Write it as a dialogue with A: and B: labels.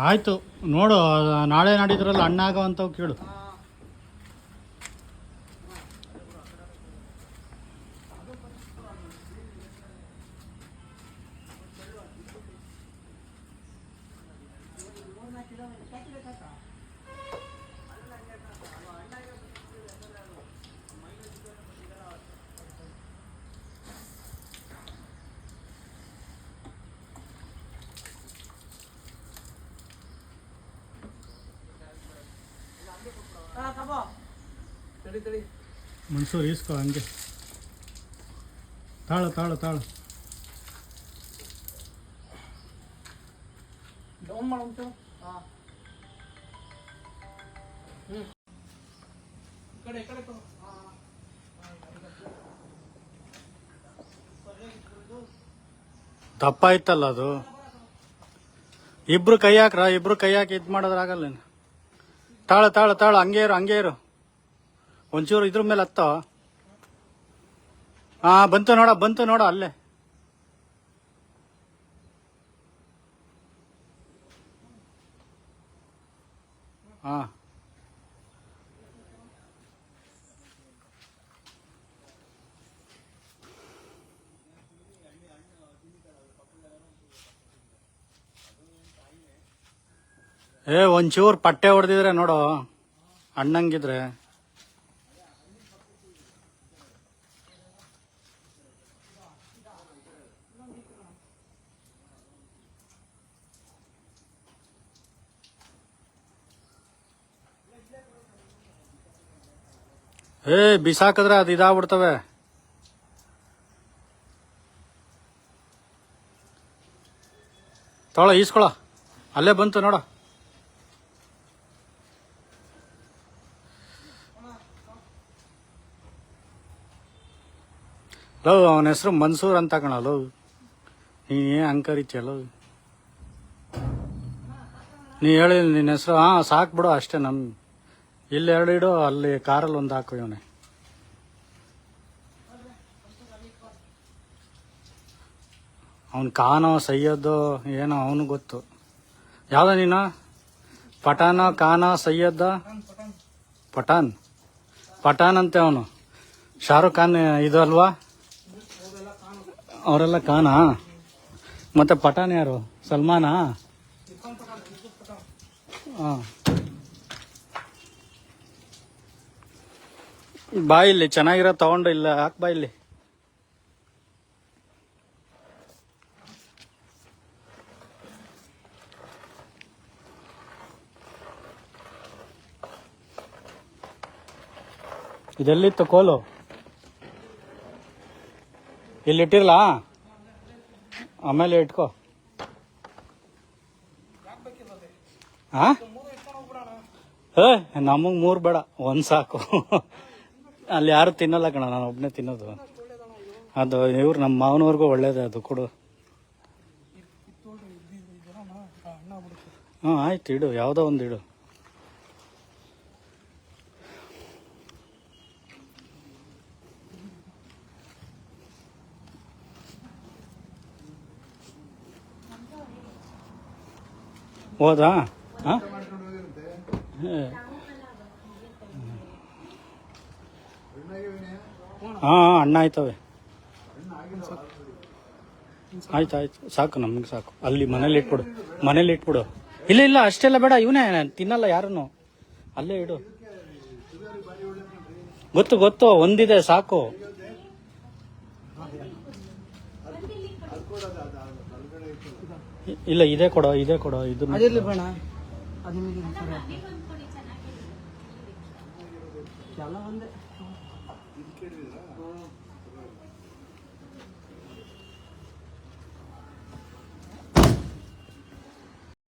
A: ಆಯ್ತು ನೋಡು ನಾಳೆ ನಾಡಿದ್ರಲ್ಲಿ ಅಂತ ಕೇಳು
B: ಹಾ ತಗೋ ತಡಿ
A: ಮನ್ಸೂರು ಈಸ್ಕೊ ಹಂಗೆ. ತಾಳು ತಾಳು ತಾಳು.
B: ಡೌನ್ ಮಾಡುಂಟು ಹಾ. ಹ್ಮ್. ಈ ಕಡೆ ಈ ಕಡೆ ತಗೋ.
A: ದಪ್ಪ ಇತ್ತಲ್ಲ ಅದು. ಇಬ್ರು ಕೈ ಹಾಕ್ರ? ಇಬ್ರು ಕೈ ಹಾಕಿ ಇದು ಮಾಡೋದ್ರಾಗಲ್ಲ ತಾಳ ತಾಳ ತಾಳ ಹಂಗೆ ಇರು ಹಂಗೆ ಇರು. ಒಂಚೂರು ಇದ್ರ ಮೇಲೆ ಹತ್ತ. ಹಾ, ಬಂತು ನೋಡ ಬಂತು ನೋಡ, ಅಲ್ಲೇ. ಹಾ. ಏ, ಒಂಚೂರು ಪಟ್ಟೆ ಹೊಡೆದಿದ್ರೆ ನೋಡು. ಅಣ್ಣಂಗಿದ್ರೆ. ಏ, ಬಿಸಾಕಿದ್ರೆ ಅದು ಇದಾಗ್ಬಿಡ್ತವೆ. ತೊಳ, ಈಸ್ಕೊಳ. ಅಲ್ಲೇ ಬಂತು ನೋಡ. ಲವ್, ಅವನ ಹೆಸರು ಮನ್ಸೂರ್ ಅಂತ ಕಣ, ಲವ್. ನೀ ಹಂಗ್ ಲವ್? ನೀ ಹೇಳಿ ನಿನ್ನ ಹೆಸರು, ಹಾ ಸಾಕ್ಬಿಡು ಅಷ್ಟೇ ನಮ್ ಇಲ್ಲಿ ಎರಡು ಇಡು, ಅಲ್ಲಿ ಕಾರಲ್ಲಿ ಒಂದು ಹಾಕು ಇವನೇ. ಅವನು ಕಾನೋ ಸೈಯದ್ದು ಏನೋ ಅವನು ಗೊತ್ತು. ಯಾವ್ದ ನೀನು? ಪಠಾನ ಖಾನ ಸೈಯದ್ದ ಪಠಾನ್. ಪಠಾನ್ ಅಂತೆ ಅವನು. ಶಾರುಖ್ ಖಾನ್ ಇದು ಅಲ್ವಾ? ಅವರೆಲ್ಲ ಖಾನಾ? ಮತ್ತೆ ಪಠಾನ್ ಯಾರು? ಸಲ್ಮಾನಾ? ಹಾ. ಬಾ ಇಲ್ಲಿ, ಚೆನ್ನಾಗಿರೋ ತಗೊಂಡು ಇಲ್ಲ ಹಾಕ್ ಬಾ ಇಲ್ಲಿ. ಇದೆಲ್ಲಿತ್ತು ಕೋಲು? ಇಲ್ಲಿ ಇಟ್ಟಿರ್ಲಾ? ಆಮೇಲೆ ಇಟ್ಕೋ. ಹಾ ನಮಗ್ ಮೂರ್ ಬೇಡ, ಒಂದ್ ಸಾಕು. ಅಲ್ಲಿ ಯಾರು ತಿನ್ನಲ್ಲ ಕಣ, ನಾನು ಒಬ್ಬನೇ ತಿನ್ನೋದು. ಅದು ಇವ್ರು ನಮ್ಮ ಮಾವನವ್ರಿಗೂ ಒಳ್ಳೇದೇ, ಅದು ಕೊಡು. ಹ್ಞೂ ಆಯ್ತು ಇಡು, ಯಾವುದೋ ಒಂದು ಇಡು. ಹೋದಾ ಹಾಂ? ಹಾಂ ಅಣ್ಣ ಆಯ್ತವೆ. ಆಯ್ತು ಆಯ್ತು. ಸಾಕು ನಮ್ಗೆ ಸಾಕು. ಅಲ್ಲಿ ಮನೇಲಿ ಇಟ್ಬಿಡು. ಮನೇಲಿ ಇಟ್ಬಿಡು. ಇಲ್ಲ ಇಲ್ಲ ಅಷ್ಟೆಲ್ಲ ಬೇಡ. ಇವನೇ ತಿನ್ನಲ್ಲ ಯಾರನ್ನು? ಅಲ್ಲೇ ಇಡು. ಗೊತ್ತು ಗೊತ್ತು. ಒಂದಿದೆ ಸಾಕು. ಇಲ್ಲ ಇದೇ ಕೊಡೋ ಇದೇ ಕೊಡೋ. ಇದು
B: ಬೇಡ. ಇದು ಕೇಳಿದ್ರಾ